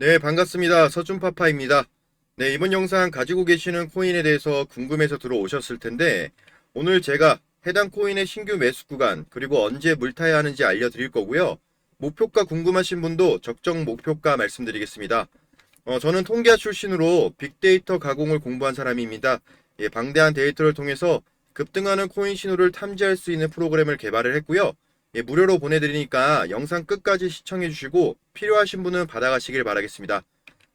네, 반갑습니다. 서준파파입니다. 네, 이번 영상 가지고 계시는 코인에 대해서 궁금해서 들어오셨을 텐데, 오늘 제가 해당 코인의 신규 매수 구간, 그리고 언제 물타야 하는지 알려드릴 거고요. 목표가 궁금하신 분도 적정 목표가 말씀드리겠습니다. 어, 저는 통계학 출신으로 빅데이터 가공을 공부한 사람입니다. 예, 방대한 데이터를 통해서 급등하는 코인 신호를 탐지할 수 있는 프로그램을 개발을 했고요. 예, 무료로 보내드리니까 영상 끝까지 시청해주시고 필요하신 분은 받아가시길 바라겠습니다.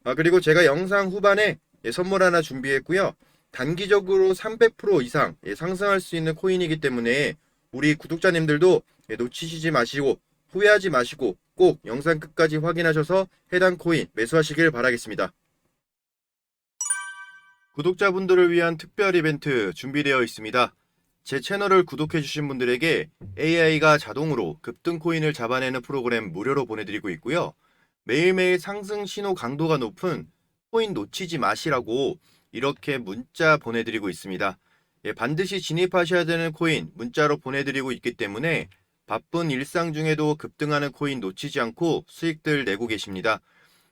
아, 그리고 제가 영상 후반에 예, 선물 하나 준비했고요. 단기적으로 300% 이상 예, 상승할 수 있는 코인이기 때문에 우리 구독자님들도 예, 놓치시지 마시고 후회하지 마시고 꼭 영상 끝까지 확인하셔서 해당 코인 매수하시길 바라겠습니다. 구독자분들을 위한 특별 이벤트 준비되어 있습니다. 제 채널을 구독해주신 분들에게 AI가 자동으로 급등 코인을 잡아내는 프로그램 무료로 보내드리고 있고요. 매일매일 상승 신호 강도가 높은 코인 놓치지 마시라고 이렇게 문자 보내드리고 있습니다. 예, 반드시 진입하셔야 되는 코인 문자로 보내드리고 있기 때문에 바쁜 일상 중에도 급등하는 코인 놓치지 않고 수익들 내고 계십니다.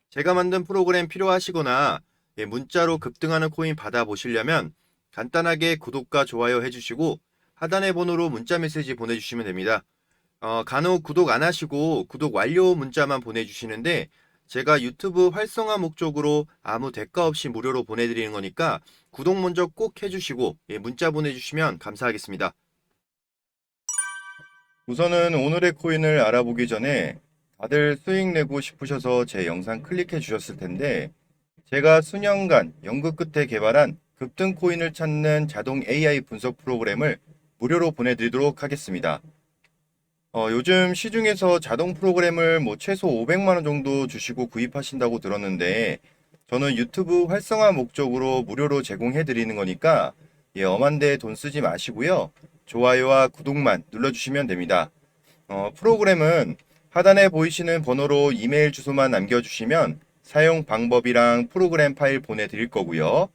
제가 만든 프로그램 필요하시거나 예, 문자로 급등하는 코인 받아보시려면 간단하게 구독과 좋아요 해주시고 하단의 번호로 문자 메시지 보내주시면 됩니다. 어, 간혹 구독 안 하시고 구독 완료 문자만 보내주시는데 제가 유튜브 활성화 목적으로 아무 대가 없이 무료로 보내드리는 거니까 구독 먼저 꼭 해주시고 예, 문자 보내주시면 감사하겠습니다. 우선은 오늘의 코인을 알아보기 전에 다들 수익 내고 싶으셔서 제 영상 클릭해 주셨을 텐데 제가 수년간 연구 끝에 개발한 급등 코인을 찾는 자동 AI 분석 프로그램을 무료로 보내드리도록 하겠습니다. 어, 요즘 시중에서 자동 프로그램을 뭐 최소 500만 원 정도 주시고 구입하신다고 들었는데 저는 유튜브 활성화 목적으로 무료로 제공해 드리는 거니까 예, 엄한데 돈 쓰지 마시고요. 좋아요와 구독만 눌러주시면 됩니다. 어, 프로그램은 하단에 보이시는 번호로 이메일 주소만 남겨주시면 사용 방법이랑 프로그램 파일 보내드릴 거고요.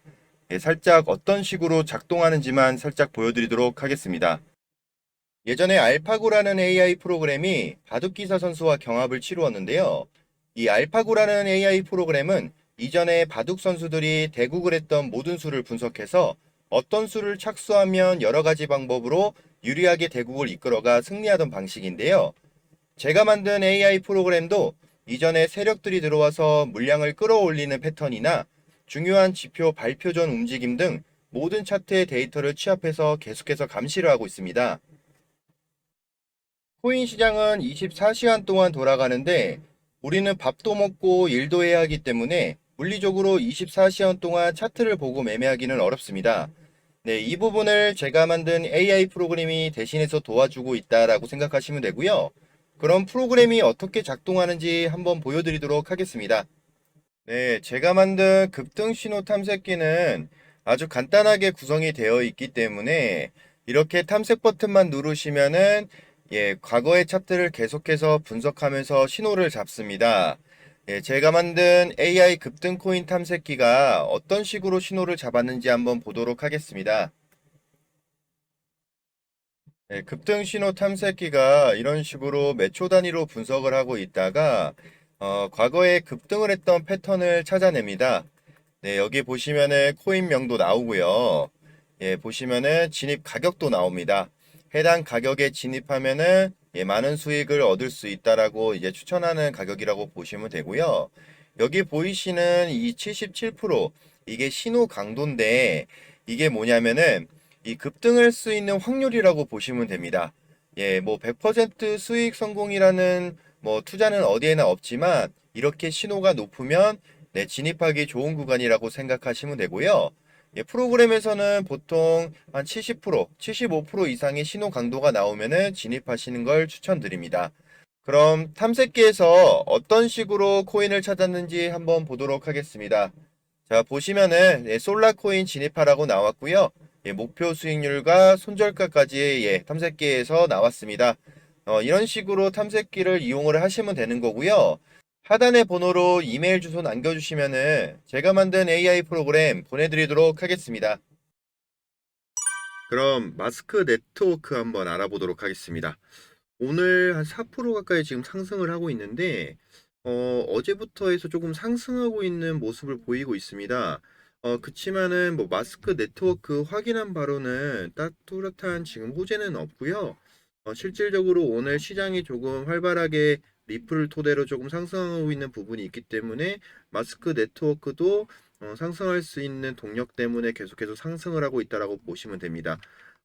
예, 살짝 어떤 식으로 작동하는지만 살짝 보여드리도록 하겠습니다. 예전에 알파고라는 AI 프로그램이 바둑기사 선수와 경합을 치루었는데요. 이 알파고라는 AI 프로그램은 이전에 바둑 선수들이 대국을 했던 모든 수를 분석해서 어떤 수를 착수하면 여러 가지 방법으로 유리하게 대국을 이끌어가 승리하던 방식인데요. 제가 만든 AI 프로그램도 이전에 세력들이 들어와서 물량을 끌어올리는 패턴이나 중요한 지표 발표 전 움직임 등 모든 차트의 데이터를 취합해서 계속해서 감시를 하고 있습니다. 코인 시장은 24시간 동안 돌아가는데 우리는 밥도 먹고 일도 해야 하기 때문에 물리적으로 24시간 동안 차트를 보고 매매하기는 어렵습니다. 네, 이 부분을 제가 만든 AI 프로그램이 대신해서 도와주고 있다라고 생각하시면 되고요. 그럼 프로그램이 어떻게 작동하는지 한번 보여드리도록 하겠습니다. 네, 제가 만든 급등 신호 탐색기는 아주 간단하게 구성이 되어 있기 때문에 이렇게 탐색 버튼만 누르시면은 예, 과거의 차트를 계속해서 분석하면서 신호를 잡습니다. 예, 제가 만든 AI 급등 코인 탐색기가 어떤 식으로 신호를 잡았는지 한번 보도록 하겠습니다. 예, 급등 신호 탐색기가 이런 식으로 몇초 단위로 분석을 하고 있다가 어, 과거에 급등을 했던 패턴을 찾아냅니다. 네, 여기 보시면은 코인명도 나오고요. 예, 보시면은 진입 가격도 나옵니다. 해당 가격에 진입하면은 예, 많은 수익을 얻을 수 있다라고 이제 추천하는 가격이라고 보시면 되고요. 여기 보이시는 이 77% 이게 신호 강도인데 이게 뭐냐면은 이 급등할 수 있는 확률이라고 보시면 됩니다. 예, 뭐 100% 수익 성공이라는 뭐 투자는 어디에나 없지만 이렇게 신호가 높으면 네, 진입하기 좋은 구간이라고 생각하시면 되고요. 예, 프로그램에서는 보통 한 70%, 75% 이상의 신호 강도가 나오면은 진입하시는 걸 추천드립니다. 그럼 탐색기에서 어떤 식으로 코인을 찾았는지 한번 보도록 하겠습니다. 자, 보시면은 예, 솔라 코인 진입하라고 나왔고요. 예, 목표 수익률과 손절가까지 예, 탐색기에서 나왔습니다. 어, 이런 식으로 탐색기를 이용을 하시면 되는 거고요. 하단의 번호로 이메일 주소 남겨주시면은 제가 만든 AI 프로그램 보내드리도록 하겠습니다. 그럼 마스크 네트워크 한번 알아보도록 하겠습니다. 오늘 한 4% 가까이 지금 상승을 하고 있는데 어, 어제부터 해서 조금 상승하고 있는 모습을 보이고 있습니다. 어, 그치만은 뭐 마스크 네트워크 확인한 바로는 딱 뚜렷한 지금 호재는 없고요. 어, 실질적으로 오늘 시장이 조금 활발하게 리플을 토대로 조금 상승하고 있는 부분이 있기 때문에 마스크 네트워크도 어, 상승할 수 있는 동력 때문에 계속해서 상승을 하고 있다라고 보시면 됩니다.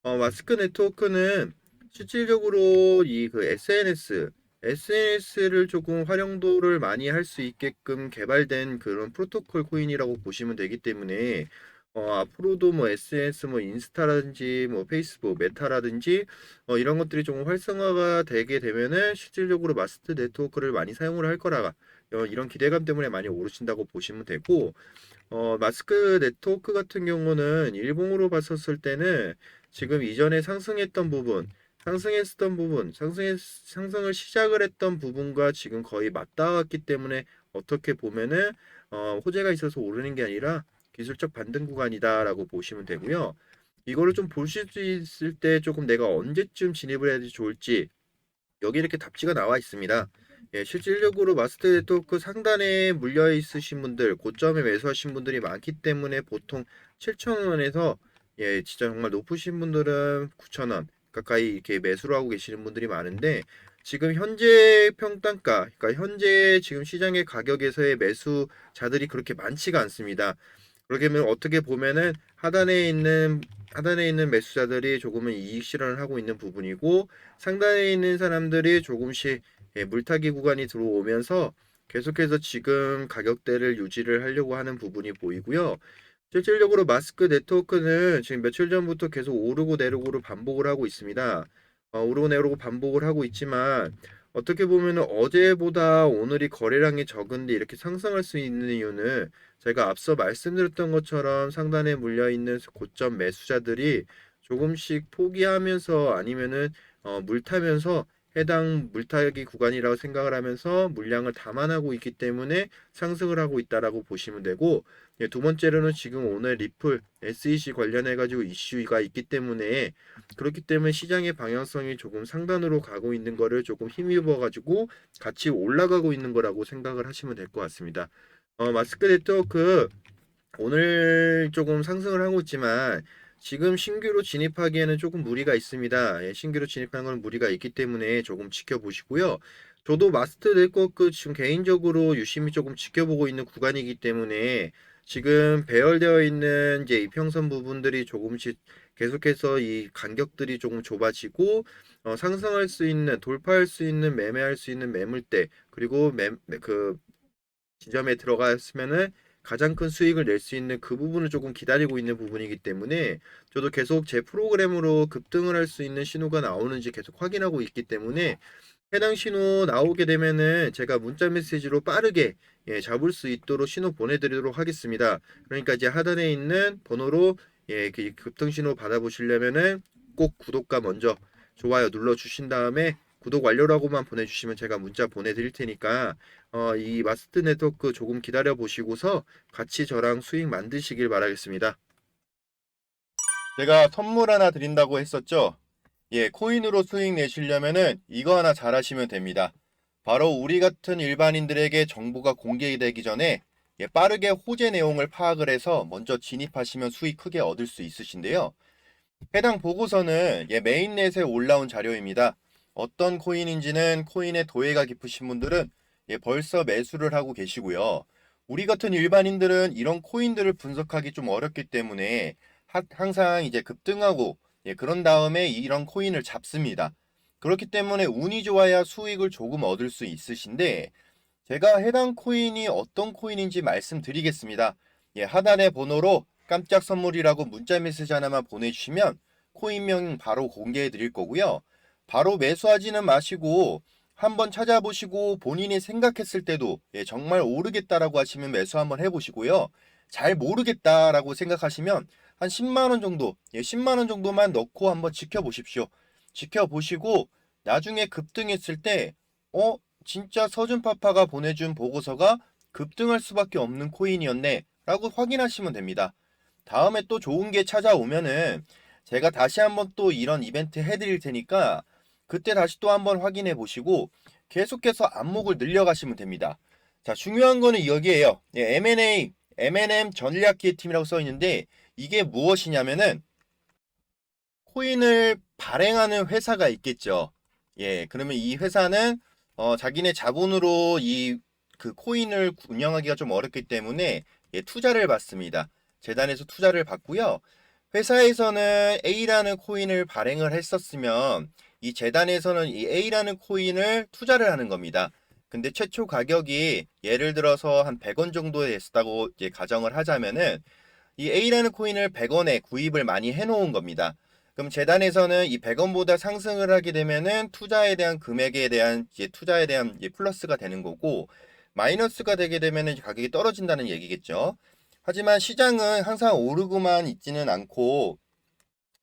어, 마스크 네트워크는 실질적으로 이 그 SNS SNS를 조금 활용도를 많이 할 수 있게끔 개발된 그런 프로토콜 코인이라고 보시면 되기 때문에 어, 앞으로도 뭐 SNS 뭐 인스타라든지 뭐 페이스북 메타라든지 어, 이런 것들이 조금 활성화가 되게 되면은 실질적으로 마스트 네트워크를 많이 사용을 할 거라 어, 이런 기대감 때문에 많이 오르신다고 보시면 되고 어, 마스크 네트워크 같은 경우는 일봉으로 봤었을 때는 지금 이전에 상승했던 부분 상승했었던 부분, 상승했, 상승을 시작을 했던 부분과 지금 거의 맞닿았기 때문에 어떻게 보면은 어, 호재가 있어서 오르는 게 아니라 기술적 반등 구간이다라고 보시면 되고요. 이거를 좀 보실 수 있을 때 조금 내가 언제쯤 진입을 해야 좋을지 여기 이렇게 답지가 나와 있습니다. 예, 실질적으로 마스터 네트워크 상단에 물려 있으신 분들, 고점에 매수하신 분들이 많기 때문에 보통 7,000원에서 예, 진짜 정말 높으신 분들은 9,000원 가까이 이렇게 매수를 하고 계시는 분들이 많은데 지금 현재 평단가, 그러니까 현재 지금 시장의 가격에서의 매수자들이 그렇게 많지가 않습니다. 그렇게 하면 어떻게 보면은 하단에 있는 하단에 있는 매수자들이 조금은 이익 실현을 하고 있는 부분이고 상단에 있는 사람들이 조금씩 예, 물타기 구간이 들어오면서 계속해서 지금 가격대를 유지를 하려고 하는 부분이 보이고요. 실질적으로 마스크 네트워크는 지금 며칠 전부터 계속 오르고 내리고를 반복을 하고 있습니다. 어, 오르고 내리고 반복을 하고 있지만 어떻게 보면 어제보다 오늘이 거래량이 적은데 이렇게 상승할 수 있는 이유는 제가 앞서 말씀드렸던 것처럼 상단에 물려 있는 고점 매수자들이 조금씩 포기하면서 아니면은 어, 물타면서 해당 물타기 구간이라고 생각을 하면서 물량을 감안하고 있기 때문에 상승을 하고 있다라고 보시면 되고 예, 두 번째로는 지금 오늘 리플 SEC 관련해 가지고 이슈가 있기 때문에 그렇기 때문에 시장의 방향성이 조금 상단으로 가고 있는 거를 조금 힘입어 가지고 같이 올라가고 있는 거라고 생각을 하시면 될 것 같습니다. 어, 마스크 네트워크 오늘 조금 상승을 하고 있지만 지금 신규로 진입하기에는 조금 무리가 있습니다. 예, 신규로 진입하는 건 무리가 있기 때문에 조금 지켜보시고요. 저도 마스터 네트워크 지금 개인적으로 유심히 조금 지켜보고 있는 구간이기 때문에 지금 배열되어 있는 이제 이평선 부분들이 조금씩 계속해서 이 간격들이 조금 좁아지고 어, 상승할 수 있는 돌파할 수 있는 매매할 수 있는 매물대 그리고 매, 그 지점에 들어갔으면은 가장 큰 수익을 낼 수 있는 그 부분을 조금 기다리고 있는 부분이기 때문에 저도 계속 제 프로그램으로 급등을 할 수 있는 신호가 나오는지 계속 확인하고 있기 때문에 해당 신호 나오게 되면은 제가 문자 메시지로 빠르게 예, 잡을 수 있도록 신호 보내드리도록 하겠습니다. 그러니까 이제 하단에 있는 번호로 예, 그 급등 신호 받아보시려면은 꼭 구독과 먼저 좋아요 눌러 주신 다음에 구독 완료라고만 보내주시면 제가 문자 보내드릴 테니까 어, 이 마스트 네트워크 조금 기다려 보시고서 같이 저랑 수익 만드시길 바라겠습니다. 제가 선물 하나 드린다고 했었죠? 예, 코인으로 수익 내시려면은 이거 하나 잘 하시면 됩니다. 바로 우리 같은 일반인들에게 정보가 공개되기 전에 예, 빠르게 호재 내용을 파악을 해서 먼저 진입하시면 수익 크게 얻을 수 있으신데요. 해당 보고서는 예, 메인넷에 올라온 자료입니다. 어떤 코인인지는 코인에 도예가 깊으신 분들은 예, 벌써 매수를 하고 계시고요. 우리 같은 일반인들은 이런 코인들을 분석하기 좀 어렵기 때문에 하- 항상 이제 급등하고 예, 그런 다음에 이런 코인을 잡습니다. 그렇기 때문에 운이 좋아야 수익을 조금 얻을 수 있으신데 제가 해당 코인이 어떤 코인인지 말씀드리겠습니다. 예, 하단의 번호로 깜짝 선물이라고 문자 메시지 하나만 보내주시면 코인명 바로 공개해 드릴 거고요. 바로 매수하지는 마시고 한번 찾아보시고 본인이 생각했을 때도 예, 정말 오르겠다라고 하시면 매수 한번 해보시고요. 잘 모르겠다라고 생각하시면 한 10만 원 정도, 예, 10만 원 정도만 넣고 한번 지켜보십시오. 지켜보시고 나중에 급등했을 때, 어, 진짜 서준파파가 보내준 보고서가 급등할 수밖에 없는 코인이었네. 라고 확인하시면 됩니다. 다음에 또 좋은 게 찾아오면은 제가 다시 한번 또 이런 이벤트 해드릴 테니까 그때 다시 또 한번 확인해 보시고 계속해서 안목을 늘려가시면 됩니다. 자, 중요한 거는 여기에요. 예, M&A, M&M 전략기획 팀이라고 써 있는데 이게 무엇이냐면은 코인을 발행하는 회사가 있겠죠. 예, 그러면 이 회사는 어, 자기네 자본으로 이 그 코인을 운영하기가 좀 어렵기 때문에 예, 투자를 받습니다. 재단에서 투자를 받고요. 회사에서는 A라는 코인을 발행을 했었으면 이 재단에서는 이 A라는 코인을 투자를 하는 겁니다. 근데 최초 가격이 예를 들어서 한 100원 정도 됐다고 이제 가정을 하자면은 이 A라는 코인을 100원에 구입을 많이 해 놓은 겁니다. 그럼 재단에서는 이 100원보다 상승을 하게 되면은 투자에 대한 금액에 대한 이제 투자에 대한 이제 플러스가 되는 거고 마이너스가 되게 되면은 가격이 떨어진다는 얘기겠죠. 하지만 시장은 항상 오르고만 있지는 않고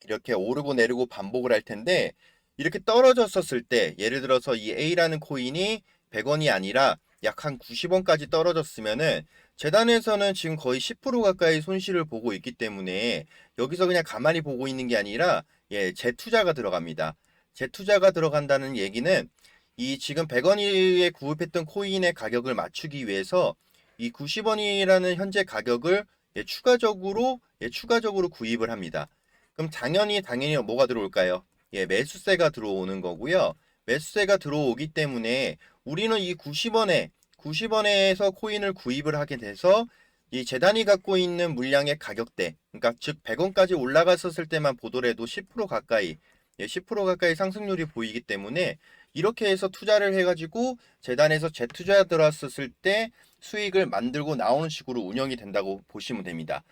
이렇게 오르고 내리고 반복을 할 텐데 이렇게 떨어졌었을 때 예를 들어서 이 A라는 코인이 100원이 아니라 약 한 90원까지 떨어졌으면은 재단에서는 지금 거의 10% 가까이 손실을 보고 있기 때문에 여기서 그냥 가만히 보고 있는 게 아니라 예, 재투자가 들어갑니다. 재투자가 들어간다는 얘기는 이 지금 100원에 구입했던 코인의 가격을 맞추기 위해서 이 90원이라는 현재 가격을 예, 추가적으로 예, 추가적으로 구입을 합니다. 그럼 당연히 당연히 뭐가 들어올까요? 예, 매수세가 들어오는 거고요. 매수세가 들어오기 때문에 우리는 이 90원에 90원에서 코인을 구입을 하게 돼서 이 재단이 갖고 있는 물량의 가격대, 그러니까 즉 100원까지 올라갔었을 때만 보더라도 10% 가까이, 예, 10% 가까이 상승률이 보이기 때문에 이렇게 해서 투자를 해가지고 재단에서 재투자 들어왔었을 때 수익을 만들고 나오는 식으로 운영이 된다고 보시면 됩니다.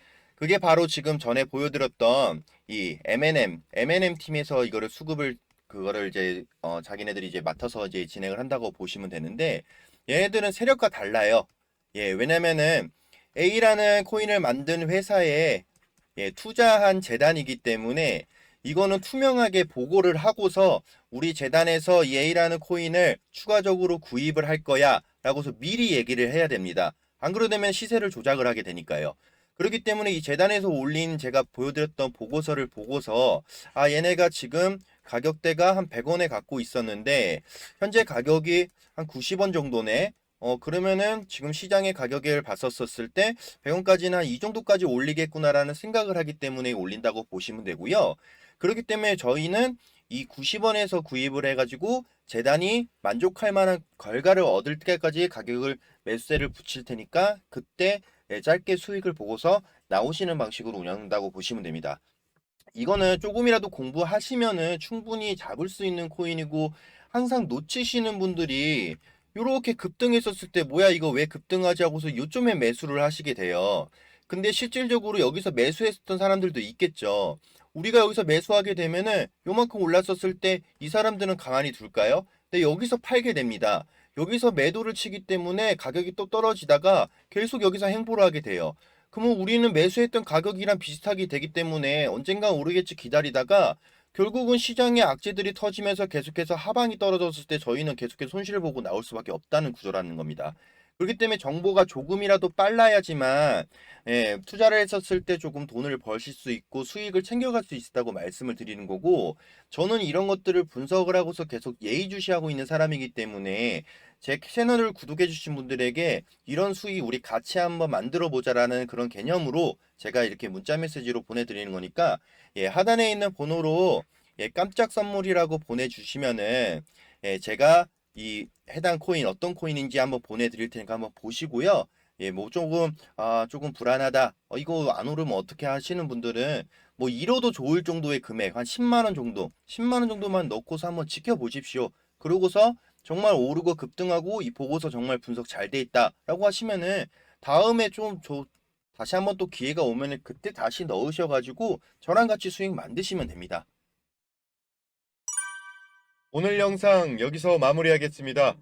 그게 바로 지금 전에 보여드렸던 이 M&M, M&M 팀에서 이거를 수급을 그거를 이제 어, 자기네들이 이제 맡아서 이제 진행을 한다고 보시면 되는데 얘네들은 세력과 달라요. 예, 왜냐면은 A라는 코인을 만든 회사에 예, 투자한 재단이기 때문에 이거는 투명하게 보고를 하고서 우리 재단에서 이 A라는 코인을 추가적으로 구입을 할 거야 라고서 미리 얘기를 해야 됩니다. 안 그러면 시세를 조작을 하게 되니까요. 그렇기 때문에 이 재단에서 올린 제가 보여드렸던 보고서를 보고서 아 얘네가 지금 가격대가 한 100원에 갖고 있었는데 현재 가격이 한 90원 정도네. 어 그러면은 지금 시장의 가격을 봤었을 때 100원까지는 한 이 정도까지 올리겠구나라는 생각을 하기 때문에 올린다고 보시면 되고요. 그렇기 때문에 저희는 이 90원에서 구입을 해가지고 재단이 만족할 만한 결과를 얻을 때까지 가격을 매수세를 붙일 테니까 그때 예, 짧게 수익을 보고서 나오시는 방식으로 운영한다고 보시면 됩니다. 이거는 조금이라도 공부하시면은 충분히 잡을 수 있는 코인이고 항상 놓치시는 분들이 이렇게 급등했었을 때 뭐야 이거 왜 급등하지 하고서 요점에 매수를 하시게 돼요. 근데 실질적으로 여기서 매수했었던 사람들도 있겠죠. 우리가 여기서 매수하게 되면은 요만큼 올랐었을 때 이 사람들은 가만히 둘까요? 근데 여기서 팔게 됩니다. 여기서 매도를 치기 때문에 가격이 또 떨어지다가 계속 여기서 행보를 하게 돼요. 그러면 우리는 매수했던 가격이랑 비슷하게 되기 때문에 언젠가 오르겠지 기다리다가 결국은 시장의 악재들이 터지면서 계속해서 하방이 떨어졌을 때 저희는 계속해서 손실을 보고 나올 수밖에 없다는 구조라는 겁니다. 그렇기 때문에 정보가 조금이라도 빨라야지만 예, 투자를 했었을 때 조금 돈을 벌실 수 있고 수익을 챙겨갈 수 있다고 말씀을 드리는 거고 저는 이런 것들을 분석을 하고서 계속 예의주시하고 있는 사람이기 때문에 제 채널을 구독해 주신 분들에게 이런 수익 우리 같이 한번 만들어 보자라는 그런 개념으로 제가 이렇게 문자 메시지로 보내드리는 거니까 예, 하단에 있는 번호로 예, 깜짝 선물이라고 보내주시면은 예, 제가 이 해당 코인 어떤 코인인지 한번 보내드릴 테니까 한번 보시고요. 예, 뭐 조금 아 조금 불안하다. 어, 이거 안 오르면 어떻게 하시는 분들은 뭐 잃어도 좋을 정도의 금액 한 10만 원 정도, 10만 원 정도만 넣고서 한번 지켜보십시오. 그러고서 정말 오르고 급등하고 이 보고서 정말 분석 잘 돼 있다라고 하시면은 다음에 좀 저 다시 한번 또 기회가 오면은 그때 다시 넣으셔가지고 저랑 같이 수익 만드시면 됩니다. 오늘 영상 여기서 마무리하겠습니다.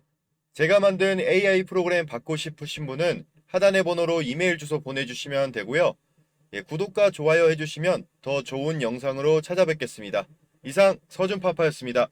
제가 만든 AI 프로그램 받고 싶으신 분은 하단의 번호로 이메일 주소 보내주시면 되고요. 예, 구독과 좋아요 해주시면 더 좋은 영상으로 찾아뵙겠습니다. 이상 서준파파였습니다.